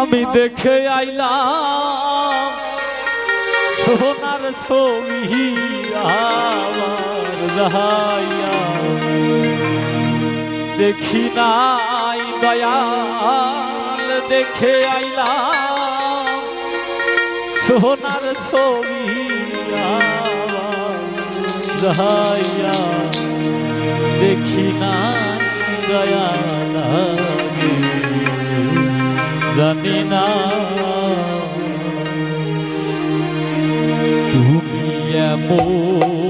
আমি দেখে আইলাম, সোনার ছবি আমার যাহাইয়া। দেখি নাই দয়াল, দেখে আইলাম, সোনার ছবি দেখি নাই দয়াল। জানি না। তুমি এমন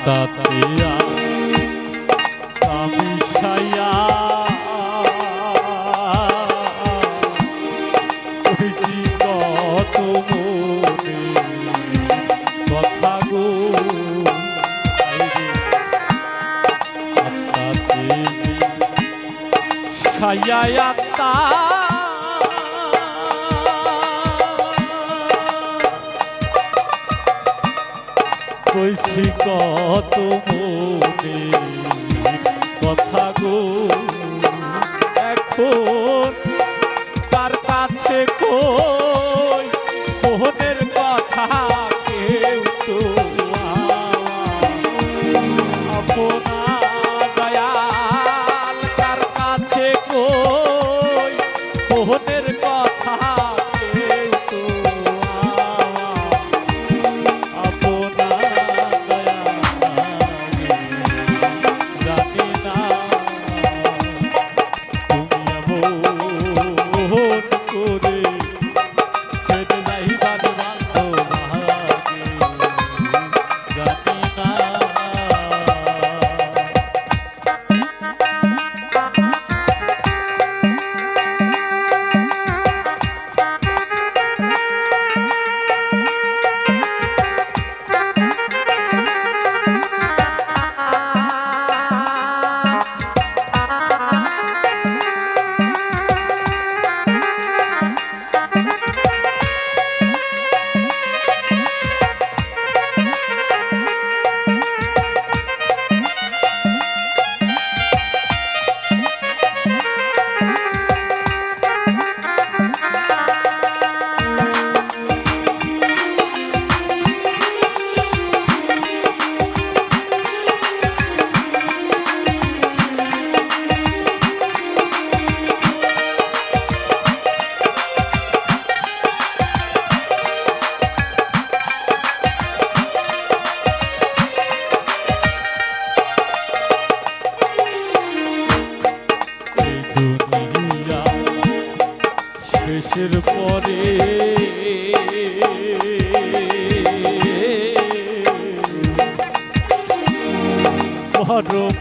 আত্মাতিয়া কামিশায়া কইছি কত কথা গো। আত্মাতে ছায়া আত্মা কত কথা গো। এখন তার কাছে কই? মোহনের কথা কেউ তো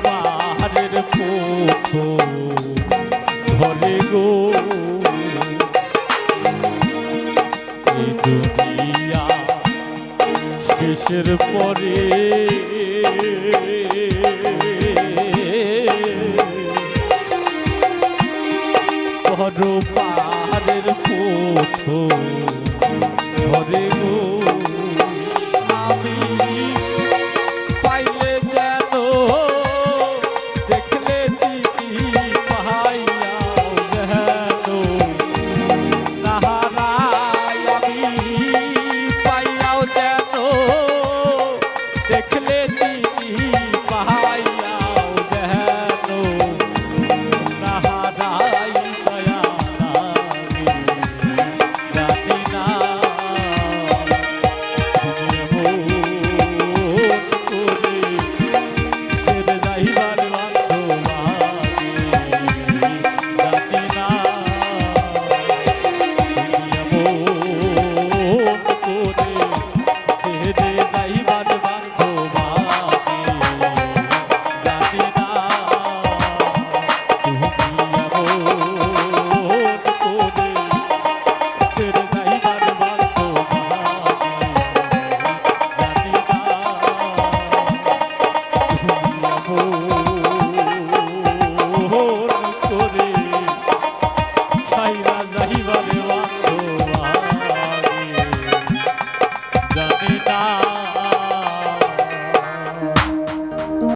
পাহাড়ের পুঠো ধরে গো। দুনিয়া শেষের পরে বড় পাহাড়ের পুঠো ನಾವು